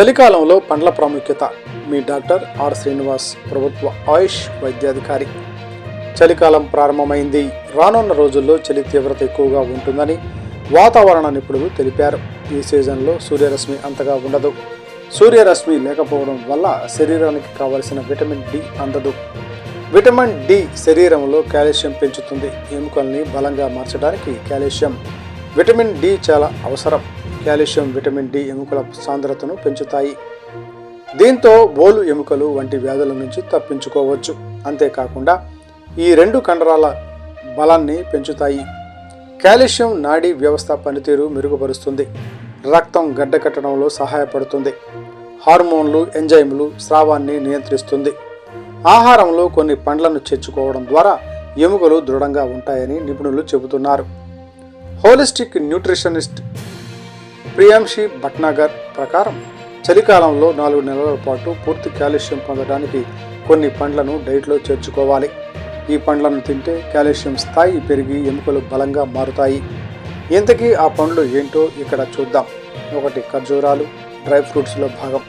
చలికాలంలో పండ్ల ప్రాముఖ్యత మీ డాక్టర్ ఆర్ శ్రీనివాస్ ప్రభుత్వ ఆయుష్ వైద్యాధికారి. చలికాలం ప్రారంభమైంది. రానున్న రోజుల్లో చలి తీవ్రత ఎక్కువగా ఉంటుందని వాతావరణ నిపుణులు తెలిపారు. ఈ సీజన్లో సూర్యరశ్మి అంతగా ఉండదు. సూర్యరశ్మి లేకపోవడం వల్ల శరీరానికి కావలసిన విటమిన్ డి అందదు. విటమిన్ డి శరీరంలో కాల్షియం పెంచుతుంది. ఎముకల్ని బలంగా మార్చడానికి కాల్షియం విటమిన్ డి చాలా అవసరం. కాల్షియం విటమిన్ డి ఎముకల సాంద్రతను పెంచుతాయి. దీంతో బోలు ఎముకలు వంటి వ్యాధుల నుంచి తప్పించుకోవచ్చు. అంతేకాకుండా ఈ రెండు కండరాల బలాన్ని పెంచుతాయి. కాల్షియం నాడీ వ్యవస్థ పనితీరు మెరుగుపరుస్తుంది. రక్తం గడ్డకట్టడంలో సహాయపడుతుంది. హార్మోన్లు ఎంజైములు స్రావాన్ని నియంత్రిస్తుంది. ఆహారంలో కొన్ని పండ్లను చేర్చుకోవడం ద్వారా ఎముకలు దృఢంగా ఉంటాయని నిపుణులు చెబుతున్నారు. హోలిస్టిక్ న్యూట్రిషనిస్ట్ ప్రియాంశి భట్నాగర్ ప్రకారం చలికాలంలో నాలుగు నెలల పాటు పూర్తి కాల్షియం పొందడానికి కొన్ని పండ్లను డైట్లో చేర్చుకోవాలి. ఈ పండ్లను తింటే కాల్షియం స్థాయి పెరిగి ఎముకలు బలంగా మారుతాయి. ఇంతకీ ఆ పండ్లు ఏంటో ఇక్కడ చూద్దాం. ఒకటి ఖర్జూరాలు డ్రై ఫ్రూట్స్లో భాగం.